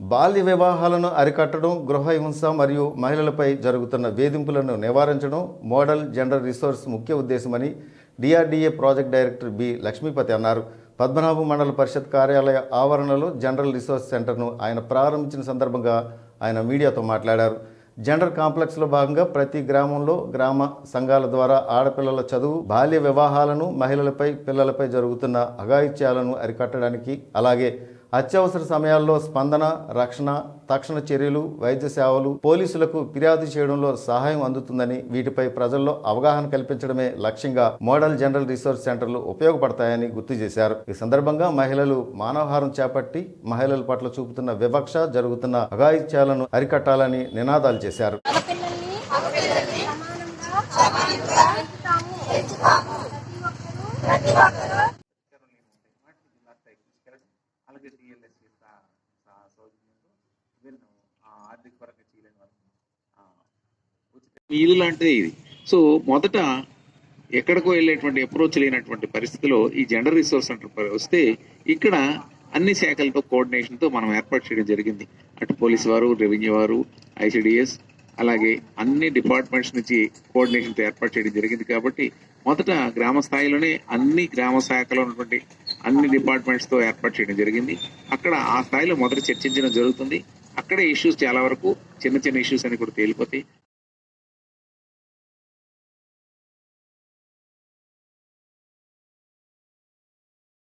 బాల్య వివాహాలను అరికట్టడం గృహ హింస మరియు మహిళలపై జరుగుతున్న వేధింపులను నివారించడం మోడల్ జెండర్ రిసోర్స్ ముఖ్య ఉద్దేశమని DRDA project director B Lakshmipathi అన్నారు. పద్మనాభం మండల పరిషత్ కార్యాలయ ఆవరణలో జనరల్ రిసోర్స్ సెంటర్ను ఆయన ప్రారంభించిన సందర్భంగా ఆయన మీడియాతో మాట్లాడారు. జెండర్ కాంప్లెక్స్లో భాగంగా ప్రతి గ్రామంలో గ్రామ సంఘాల ద్వారా ఆడపిల్లల చదువు బాల్య వివాహాలను మహిళలపై పిల్లలపై జరుగుతున్న అఘాయిత్యాలను అరికట్టడానికి అలాగే అత్యవసర సమయాల్లో స్పందన రక్షణ తక్షణ చర్యలు వైద్య సేవలు పోలీసులకు ఫిర్యాదు చేయడంలో సహాయం అందుతుందని వీటిపై ప్రజల్లో అవగాహన కల్పించడమే లక్ష్యంగా మోడల్ జనరల్ రిసోర్స్ సెంటర్లు ఉపయోగపడతాయని గుర్తు చేశారు. ఈ సందర్భంగా మహిళలు మానవహారం చేపట్టి మహిళల పట్ల చూపుతున్న వివక్ష జరుగుతున్న అఘాయిత్యాలను అరికట్టాలని నినాదాలు చేశారు. ప్రతి ఒక్కరూ అలాగే టీఎల్ఎస్ సౌజన్యంతో వీళ్ళను ఆర్థిక పరంగా చేయలేని వరకు ఇల్లు లాంటిదే ఇది. సో మొదట ఎక్కడికో వెళ్ళేటువంటి అప్రోచ్ లేనటువంటి పరిస్థితిలో ఈ జెండర్ రిసోర్స్ సెంటర్ వస్తే ఇక్కడ అన్ని శాఖలతో కోఆర్డినేషన్తో మనం ఏర్పాటు చేయడం జరిగింది. అటు పోలీస్ వారు రెవెన్యూ వారు ఐసిడిఎస్ అలాగే అన్ని డిపార్ట్మెంట్స్ నుంచి కోఆర్డినేషన్తో ఏర్పాటు చేయడం జరిగింది కాబట్టి మొదట గ్రామ స్థాయిలోనే అన్ని గ్రామ శాఖలో ఉన్నటువంటి అన్ని డిపార్ట్మెంట్స్తో ఏర్పాటు చేయడం జరిగింది. అక్కడ ఆ స్థాయిలో మొదట చర్చించడం జరుగుతుంది. అక్కడే ఇష్యూస్ చాలా వరకు చిన్న చిన్న ఇష్యూస్ అని కూడా తేలిపోతాయి.